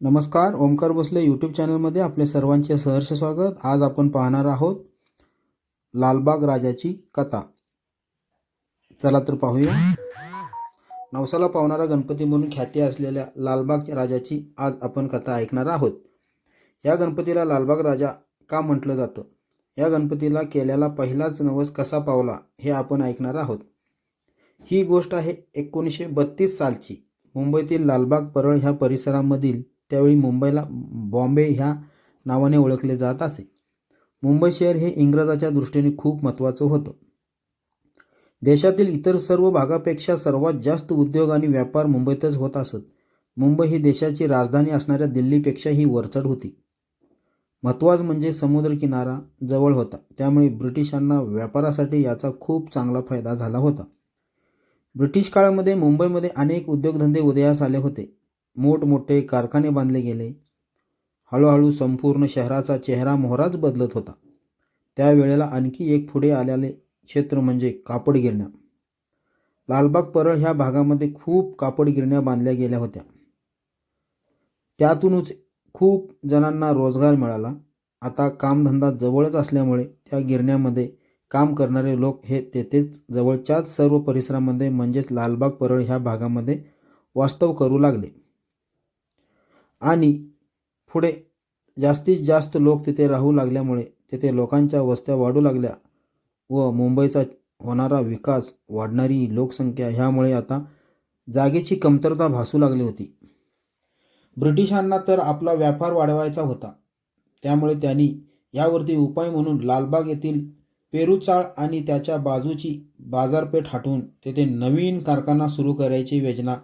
नमस्कार ओमकार भोसले यूट्यूब चॅनलमध्ये आपले सर्वांचे सहर्ष स्वागत. आज आपण पाहणार आहोत लालबाग राजाची कथा. चला तर पाहूया. नवसाला पावणारा गणपती म्हणून ख्याती असलेल्या लालबाग राजाची आज आपण कथा ऐकणार आहोत. या गणपतीला लालबाग राजा का म्हटलं जातं? या गणपतीला केलेला पहिलाच नवस कसा पावला हे आपण ऐकणार आहोत. ही गोष्ट आहे एकोणीसशे बत्तीस सालची. मुंबईतील लालबाग परळ ह्या परिसरामधील त्यावेळी मुंबईला बॉम्बे ह्या नावाने ओळखले जात असे. मुंबई शहर हे इंग्रजाच्या दृष्टीने खूप महत्त्वाचं होतं. देशातील इतर सर्व भागापेक्षा सर्वात जास्त उद्योग आणि व्यापार मुंबईतच होत असत. मुंबई ही देशाची राजधानी असणाऱ्या दिल्लीपेक्षा ही वरचढ होती. महत्वाच म्हणजे समुद्रकिनारा जवळ होता. त्यामुळे ब्रिटिशांना व्यापारासाठी याचा खूप चांगला फायदा झाला होता. ब्रिटिश काळामध्ये मुंबईमध्ये अनेक उद्योगधंदे उदयास आले होते. मोठमोठे कारखाने बांधले गेले. हळूहळू संपूर्ण शहराचा चेहरा मोहराच बदलत होता. त्यावेळेला आणखी एक पुढे आलेले क्षेत्र म्हणजे कापड गिरण्या. लालबाग परळ ह्या भागामध्ये खूप कापड गिरण्या बांधल्या गेल्या होत्या. त्यातूनच खूप जणांना रोजगार मिळाला. आता कामधंदा जवळच असल्यामुळे त्या गिरण्यामध्ये काम करणारे लोक हे तेथेच जवळच्याच सर्व परिसरामध्ये म्हणजेच लालबाग परळ ह्या भागामध्ये वास्तव करू लागले. आणि पुढे जास्तीत जास्त लोक तिथे राहू लागल्यामुळे तिथे लोकांच्या वस्त्या वाढू लागल्या व मुंबईचा होणारा विकास वाढणारी लोकसंख्या ह्यामुळे आता जागेची कमतरता भासू लागली होती. ब्रिटिशांना तर आपला व्यापार वाढवायचा होता. त्यामुळे त्यांनी यावरती उपाय म्हणून लालबाग येथील पेरूचाळ आणि त्याच्या बाजूची बाजारपेठ हटवून तेथे नवीन कारखाना सुरू करायची योजना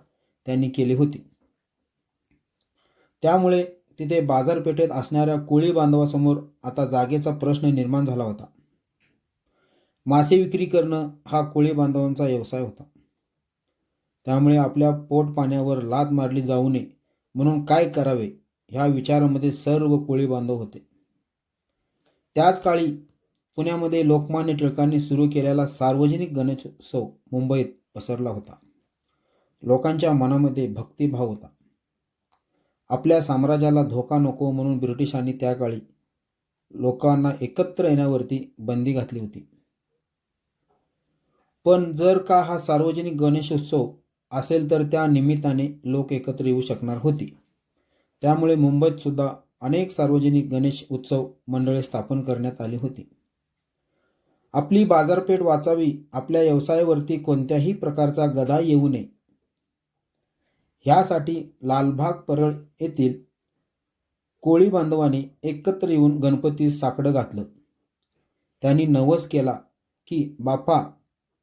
त्यांनी केली होती. त्यामुळे तिथे बाजारपेठेत असणाऱ्या कोळी बांधवासमोर आता जागेचा प्रश्न निर्माण झाला होता. मासे विक्री करणं हा कोळी बांधवांचा व्यवसाय होता. त्यामुळे आपल्या पोट पाण्यावर लात मारली जाऊ नये म्हणून काय करावे ह्या विचारामध्ये सर्व कोळी बांधव होते. त्याच काळी पुण्यामध्ये लोकमान्य टिळकांनी सुरू केलेला सार्वजनिक गणेशोत्सव मुंबईत पसरला होता. लोकांच्या मनामध्ये भक्तिभाव होता. आपल्या साम्राज्याला धोका नको म्हणून ब्रिटिशांनी त्या काळी लोकांना एकत्र येण्यावरती बंदी घातली होती. पण जर का हा सार्वजनिक गणेशोत्सव असेल तर त्या निमित्ताने लोक एकत्र येऊ शकणार होती. त्यामुळे मुंबईत सुद्धा अनेक सार्वजनिक गणेश उत्सव मंडळे स्थापन करण्यात आली होती. आपली बाजारपेठ वाचावी आपल्या व्यवसायावरती कोणत्याही प्रकारचा गदा येऊ नये ह्यासाठी लालबाग परळ येथील कोळी बांधवाने एकत्र येऊन गणपती साकडं घातलं. त्यांनी नवस केला की बापा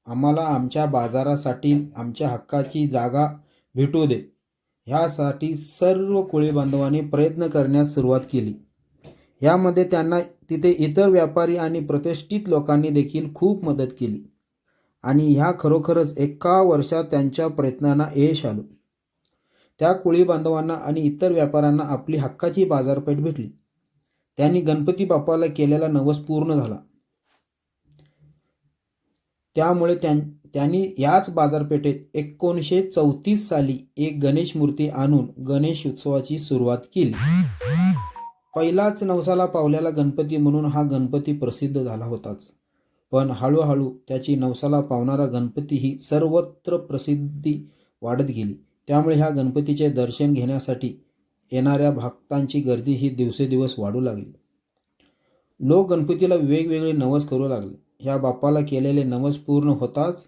आम्हाला आमच्या बाजारासाठी आमच्या हक्काची जागा भेटू दे. ह्यासाठी सर्व कोळी बांधवांनी प्रयत्न करण्यास सुरुवात केली. यामध्ये त्यांना तिथे इतर व्यापारी आणि प्रतिष्ठित लोकांनी देखील खूप मदत केली. आणि ह्या खरोखरच एका वर्षात त्यांच्या प्रयत्नांना यश आलं. त्या कोळी बांधवांना आणि इतर व्यापाऱ्यांना आपली हक्काची बाजारपेठ भेटली. त्यांनी गणपती बाप्पाला केलेला नवस पूर्ण झाला. त्यामुळे त्यां त्यांनी याच बाजारपेठेत एकोणीसशे चौतीस साली एक गणेश मूर्ती आणून गणेश उत्सवाची सुरुवात केली. पहिलाच नवसाला पावलेला गणपती म्हणून हा गणपती प्रसिद्ध झाला होताच. पण हळूहळू त्याची नवसाला पावणारा गणपती ही सर्वत्र प्रसिद्धी वाढत गेली. त्यामुळे ह्या गणपतीचे दर्शन घेण्यासाठी येणाऱ्या भक्तांची गर्दी ही दिवसेदिवस वाढू लागली. लोक गणपतीला वेगवेगळे नवस करू लागले. ह्या बाप्पाला केलेले नवस पूर्ण होताच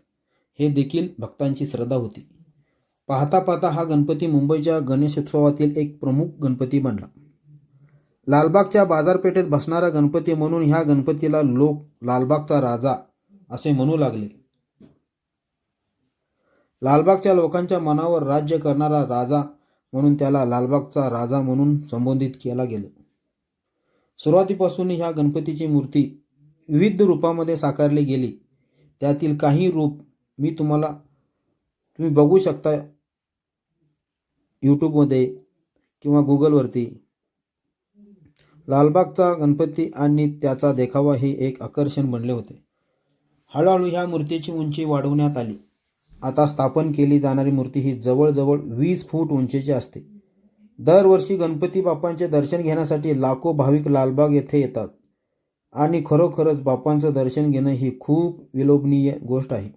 हे देखील भक्तांची श्रद्धा होती. पाहता पाहता हा गणपती मुंबईच्या गणेशोत्सवातील एक प्रमुख गणपती बनला. लालबागच्या बाजारपेठेत बसणारा गणपती म्हणून ह्या गणपतीला लोक लालबागचा राजा असे म्हणू लागले. लालबागच्या लोकांच्या मनावर राज्य करणारा राजा म्हणून त्याला लालबागचा राजा म्हणून संबोधित केला गेलं. सुरुवातीपासून ह्या गणपतीची मूर्ती विविध रूपामध्ये साकारली गेली. त्यातील काही रूप मी तुम्हाला तुम्ही बघू शकता यूट्यूबमध्ये किंवा गुगलवरती लालबागचा गणपती आणि त्याचा देखावा हे एक आकर्षण बनले होते. हळूहळू ह्या मूर्तीची उंची वाढवण्यात आली. आता स्थापन केली जाणारी मूर्ती ही जवळजवळ वीस फूट उंचीची असते. दरवर्षी गणपती बाप्पांचे दर्शन घेण्यासाठी लाखो भाविक लालबाग येथे येतात. आणि खरोखरच बाप्पांचं दर्शन घेणं ही खूप विलोभनीय गोष्ट आहे.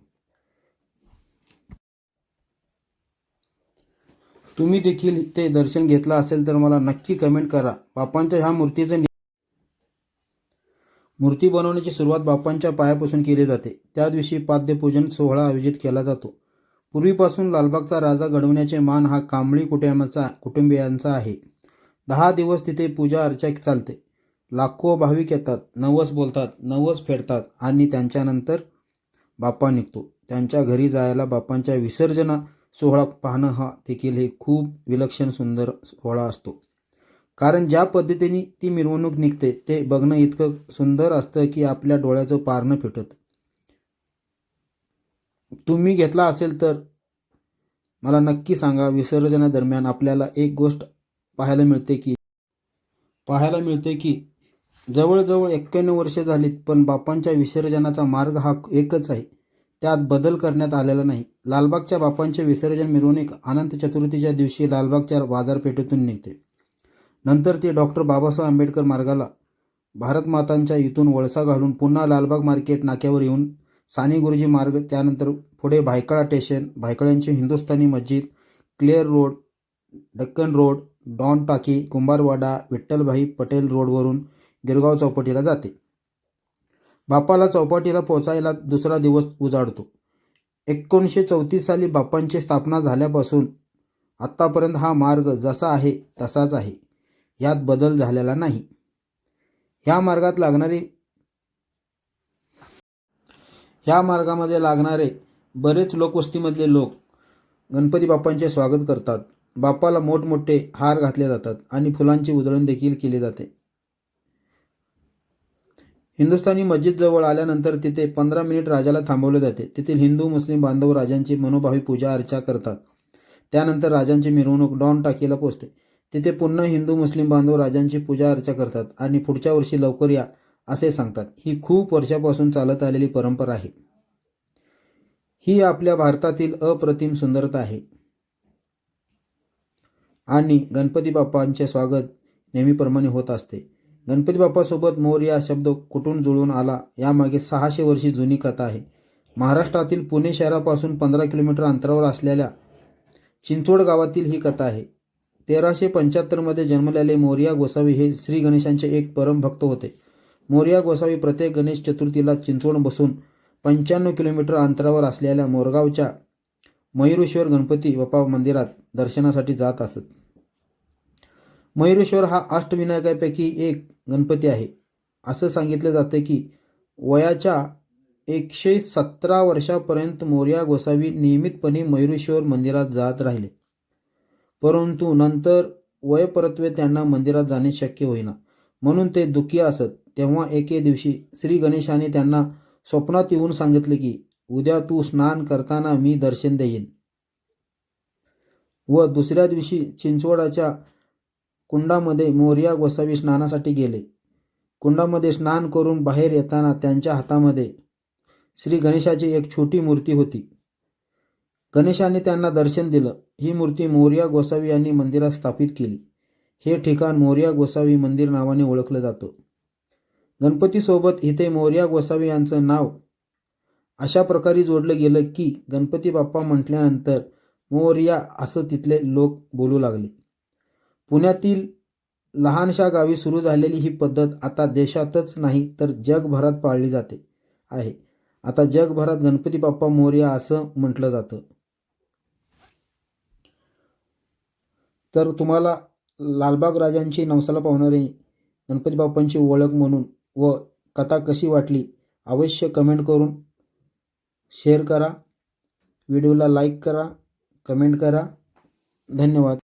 तुम्ही देखील ते दर्शन घेतलं असेल तर मला नक्की कमेंट करा. बाप्पांच्या ह्या मूर्तीचं मूर्ती बनवण्याची सुरुवात बाप्पांच्या पायापासून केली जाते. त्या दिवशी पाद्यपूजन सोहळा आयोजित केला जातो. पूर्वीपासून लालबागचा राजा घडवण्याचे मान हा कांबळी कुटुंबाचा कुटुंबियांचा आहे. दहा दिवस तिथे पूजा अर्चा चालते. लाखो भाविक येतात नवस बोलतात नवस फेडतात आणि त्यांच्यानंतर बाप्पा निघतो. त्यांच्या घरी जायला बाप्पांच्या विसर्जना सोहळा पाहणं हा देखील हे खूप विलक्षण सुंदर सोहळा असतो. कारण ज्या पद्धतीने ती मिरवणूक निघते ते बघणं इतकं सुंदर असतं की आपल्या डोळ्याचं पारणं फिटत. तुम्ही घेतला असेल तर मला नक्की सांगा विसर्जनादरम्यान आपल्याला एक गोष्ट पाहायला मिळते की पाहायला मिळते की जवळजवळ एक्क्याण्णव वर्ष झालीत पण बापांच्या विसर्जनाचा मार्ग हा एकच आहे. त्यात बदल करण्यात आलेला नाही. लालबागच्या बापांचे विसर्जन मिरवणूक अनंत चतुर्थीच्या दिवशी लालबागच्या बाजारपेठेतून निघते. नंतर ते डॉक्टर बाबासाहेब आंबेडकर मार्गाला भारतमातांच्या इथून वळसा घालून पुन्हा लालबाग मार्केट नाक्यावर येऊन साने गुरुजी मार्ग त्यानंतर पुढे Byculla station भायखळ्यांची Hindustani Masjid clear road Deccan road don टाकी कुंभारवाडा विठ्ठलभाई पटेल रोडवरून गिरगाव चौपाटीला जाते. बापाला चौपाटीला पोचायला दुसरा दिवस उजाडतो. एकोणीसशे चौतीस साली बाप्पांची स्थापना झाल्यापासून आत्तापर्यंत हा मार्ग जसा आहे तसाच आहे. यात बदल झालेला नाही. ह्या मार्गात लागणारी ह्या मार्गामध्ये लागणारे बरेच लोकवस्तीमधले लोक गणपती बाप्पांचे स्वागत करतात. बाप्पाला मोठमोठे हार घातले जातात आणि फुलांची उधळण देखील केली जाते. हिंदुस्थानी मस्जिद जवळ आल्यानंतर तिथे पंधरा मिनिट राजाला थांबवले जाते. तेथील हिंदू मुस्लिम बांधव राजांची मनोभावी पूजा अर्चा करतात. त्यानंतर राजांची मिरवणूक डॉन टाकीला पोचते. तिथे पुन्हा हिंदू मुस्लिम बांधव राजांची पूजा अर्चा करतात आणि पुढच्या वर्षी लवकर या असे सांगतात. ही खूप वर्षापासून चालत आलेली परंपरा आहे. ही आपल्या भारतातील अप्रतिम सुंदरता आहे. आणि गणपती बाप्पांचे स्वागत नेहमीप्रमाणे होत असते. गणपती बाप्पासोबत मोर या शब्द कुठून जुळून आला यामागे सहाशे वर्षी जुनी कथा आहे. महाराष्ट्रातील पुणे शहरापासून पंधरा किलोमीटर अंतरावर असलेल्या चिंचवड गावातील ही कथा आहे. तेराशे पंच्याहत्तरमध्ये जन्मलेले मोरिया गोसावी हे श्री गणेशांचे एक परमभक्त होते. मोरिया गोसावी प्रत्येक गणेश चतुर्थीला चिंचवड बसून पंच्याण्णव किलोमीटर अंतरावर असलेल्या मोरगावच्या मयुरेश्वर गणपती बाप्पा मंदिरात दर्शनासाठी जात असत. मयुरेश्वर हा अष्टविनायकापैकी एक गणपती आहे. असं सांगितलं जातं की वयाच्या एकशे सतरा वर्षापर्यंत मोर्या गोसावी नियमितपणे मयुरेश्वर मंदिरात जात राहिले. परंतु नंतर वयपरत्वे त्यांना मंदिरात जाणे शक्य होईना. म्हणून ते दुःखी असत. तेव्हा एके दिवशी श्री गणेशाने त्यांना स्वप्नात येऊन सांगितले की उद्या तू स्नान करताना मी दर्शन देईन. व दुसऱ्या दिवशी चिंचवडाच्या कुंडामध्ये मोर्या गोसावी स्नानासाठी गेले. कुंडामध्ये स्नान करून बाहेर येताना त्यांच्या हातामध्ये श्री गणेशाची एक छोटी मूर्ती होती. गणेशाने त्यांना दर्शन दिलं. ही मूर्ती मोर्या गोसावी यांनी मंदिरात स्थापित केली. हे ठिकाण मोर्या गोसावी मंदिर नावाने ओळखलं जातं. गणपतीसोबत इथे मोर्या गोसावी यांचं नाव अशा प्रकारे जोडलं गेलं की गणपती बाप्पा म्हटल्यानंतर मोर्या असं तिथले लोक बोलू लागले. पुण्यातील लहानशा गावी सुरू झालेली ही पद्धत आता देशातच नाही तर जगभरात पाळली जाते आहे. आता जगभरात गणपती बाप्पा मोर्या असं म्हटलं जातं. तर तुम्हाला लालबाग राजांची नवसाला पावणारी गणपती बाप्पांची ओळख म्हणून व कथा कशी वाटली अवश्य कमेंट करून शेअर करा. व्हिडिओला लाईक करा कमेंट करा. धन्यवाद.